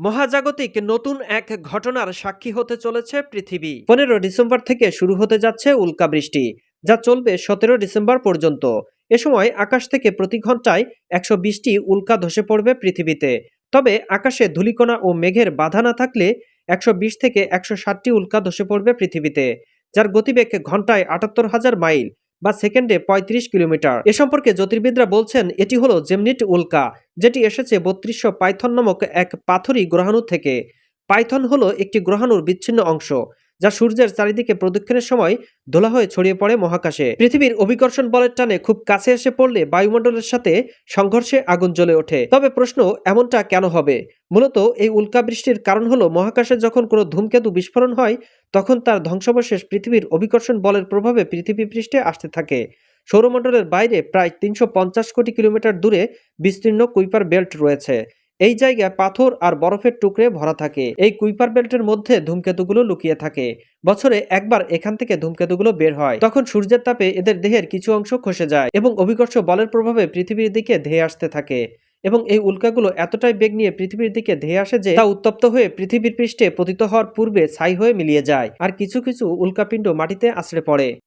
মহাজাগতিক নতুন এক ঘটনার সাক্ষী হতে চলেছে পৃথিবী। পনেরো ডিসেম্বর থেকে শুরু হতে যাচ্ছে উল্কা বৃষ্টি, যা চলবে সতেরো ডিসেম্বর পর্যন্ত। এ সময় আকাশ থেকে প্রতি ঘন্টায় একশো বিশটি উল্কা ধসে পড়বে পৃথিবীতে। তবে আকাশে ধূলিকণা ও মেঘের বাধা না থাকলে একশো বিশ থেকে একশো ষাটটি উল্কা ধসে পড়বে পৃথিবীতে, যার গতিবেগ ঘন্টায় আটাত্তর হাজার মাইল বা সেকেন্ডে ৩৫ কিলোমিটার। এ সম্পর্কে জ্যোতির্বিদরা বলছেন, এটি হলো জেমনিট উল্কা যেটি এসেছে বত্রিশশো পাইথন নামক এক পাথরি গ্রহাণু থেকে। পাইথন হলো একটি গ্রহাণুর বিচ্ছিন্ন অংশ। যা সূর্যের চারিদিকে প্রদক্ষিণের সময় দোলা হয়ে ছড়িয়ে পড়ে মহাকাশে। পৃথিবীর অভিকর্ষণ বলের টানে খুব কাছে এসে পড়লে বায়ুমণ্ডলের সাথে সংঘর্ষে আগুন জ্বলে ওঠে। তবে প্রশ্ন, এমনটা কেন হবে? মূলত এই উল্কা বৃষ্টির কারণ হলো মহাকাশে যখন কোনো ধূমকেতু বিস্ফোরণ হয়, তখন তার ধ্বংসাবশেষ পৃথিবীর অভিকর্ষণ বলের প্রভাবে পৃথিবী পৃষ্ঠে আসতে থাকে। সৌরমণ্ডলের বাইরে প্রায় তিনশো পঞ্চাশ কোটি কিলোমিটার দূরে বিস্তীর্ণ কুইপার বেল্ট রয়েছে। এই জায়গায় পাথর আর বরফের টুকরে ভরা থাকে। এই কুইপার বেল্টের মধ্যে ধূমকেতুগুলো লুকিয়ে থাকে। বছরে একবার এখান থেকে ধূমকেতুগুলো বের হয়। তখন সূর্যের তাপে এদের দেহের কিছু অংশ খসে যায় এবং অভিকর্ষ বলের প্রভাবে পৃথিবীর দিকে ধেয়ে আসতে থাকে। এবং এই উল্কাগুলো এতটাই বেগ নিয়ে পৃথিবীর দিকে ধেয়ে আসে যে তা উত্তপ্ত হয়ে পৃথিবীর পৃষ্ঠে পতিত হওয়ার পূর্বে ছাই হয়ে মিলিয়ে যায়। আর কিছু কিছু উল্কাপিণ্ড মাটিতে আছড়ে পড়ে।